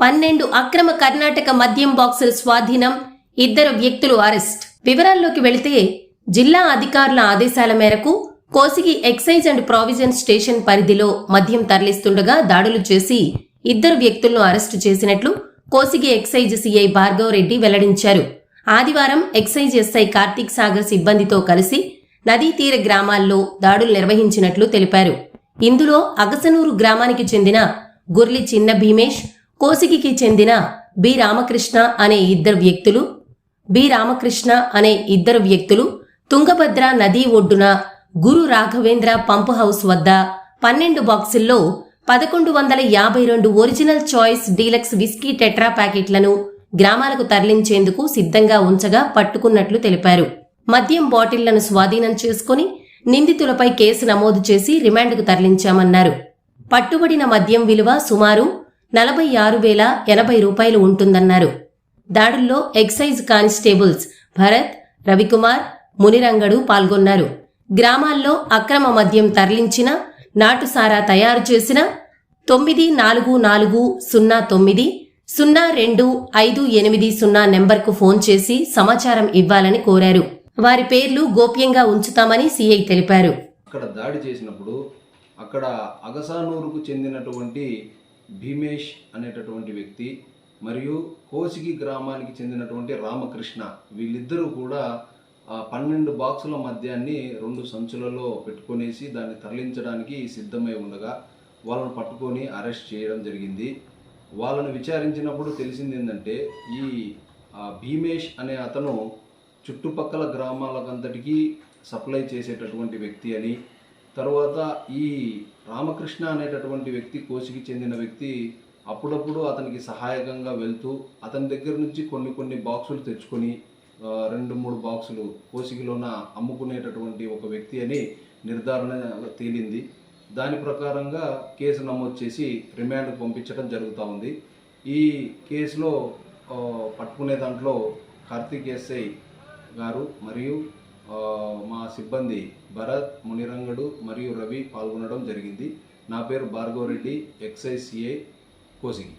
పన్నెండు అక్రమ కర్ణాటక మద్యం బాక్సుల స్వాధీనం ఇద్దరు వ్యక్తులు అరెస్ట్. వివరాల్లోకి వెళితే జిల్లా అధికారుల ఆదేశాల మేరకు Kosigi excise and prohibition station పరిధిలో మద్యం తరలిస్తుండగా దాడులు చేసి ఇద్దరు వ్యక్తులను అరెస్టు చేసినట్లు కోసిగి ఎక్సైజ్ సిఐ భార్గవరెడ్డి వెల్లడించారు. ఆదివారం ఎక్సైజ్ ఎస్ఐ కార్తీక్ సాగర్ సిబ్బందితో కలిసి నదీ తీర గ్రామాల్లో దాడులు నిర్వహించినట్లు తెలిపారు. ఇందులో అగసనూరు గ్రామానికి చెందిన గుర్లి చిన్న భీమేష్ కోసిగికి చెందిన బి రామకృష్ణ అనే ఇద్దరు వ్యక్తులు బి రామకృష్ణ అనే ఇద్దరు వ్యక్తులు తుంగభద్ర నదీ ఒడ్డున గురు రాఘవేంద్ర పంపు హౌస్ వద్ద పన్నెండు బాక్సుల్లో పదకొండు వందల యాభై రెండు original choice deluxe whisky tetra ప్యాకెట్లను గ్రామాలకు తరలించేందుకు సిద్ధంగా ఉంచగా పట్టుకున్నట్లు తెలిపారు. మద్యం బాటిళ్ళను స్వాధీనం చేసుకుని నిందితులపై కేసు నమోదు చేసి రిమాండ్కు తరలించామన్నారు. పట్టుబడిన మద్యం విలువ సుమారు నలభై ఆరు వేల ఎనభై రూపాయలు ఉంటుందన్నారు. దాడుల్లో ఎక్సైజ్ కానిస్టేబుల్స్ భరత్ రవికుమార్ మునిరంగడు పాల్గొన్నారు. గ్రామాల్లో అక్రమ మద్యం తరలించిన నాటుసారా తయారు చేసిన తొమ్మిది నాలుగు నాలుగు సున్నా తొమ్మిది సున్నా రెండు ఐదు ఎనిమిది సున్నా నెంబర్కు ఫోన్ చేసి సమాచారం ఇవ్వాలని కోరారు. వారి పేర్లు గోప్యంగా ఉంచుతామని సిఐ తెలిపారు. అక్కడ దాడి చేసినప్పుడు అక్కడ అగసానూరుకు చెందినటువంటి భీమేష్ అనేటటువంటి వ్యక్తి మరియు కోసిగి గ్రామానికి చెందినటువంటి రామకృష్ణ వీళ్ళిద్దరూ కూడా ఆ పన్నెండు బాక్సుల మద్యాన్ని రెండు సంచులలో పెట్టుకునేసి దాన్ని తరలించడానికి సిద్ధమై ఉండగా వాళ్ళను పట్టుకొని అరెస్ట్ చేయడం జరిగింది. వాళ్ళను విచారించినప్పుడు తెలిసింది ఏంటంటే ఈ భీమేష్ అనే అతను చుట్టుపక్కల గ్రామాలకంతటికీ సప్లై చేసేటటువంటి వ్యక్తి అని తర్వాత ఈ రామకృష్ణ అనేటటువంటి వ్యక్తి కోసికి చెందిన వ్యక్తి అప్పుడప్పుడు అతనికి సహాయకంగా వెళ్తూ అతని దగ్గర నుంచి కొన్ని కొన్ని బాక్సులు తెచ్చుకొని రెండు మూడు బాక్సులు కోసికిలోన అమ్ముకునేటటువంటి ఒక వ్యక్తి అని నిర్ధారణ తేలింది. దాని ప్రకారంగా కేసు నమోదు చేసి రిమాండ్కు పంపించడం జరుగుతూ ఉంది. ఈ కేసులో పట్టుకునే దాంట్లో కార్తీక్ ఎస్ఐ గారు మరియు మా సిబ్బంది భరత్ మునిరంగడు మరియు రవి పాల్గొనడం జరిగింది. నా పేరు భార్గవరెడ్డి రెడ్డి ఎక్సైజ్ కోసిగి.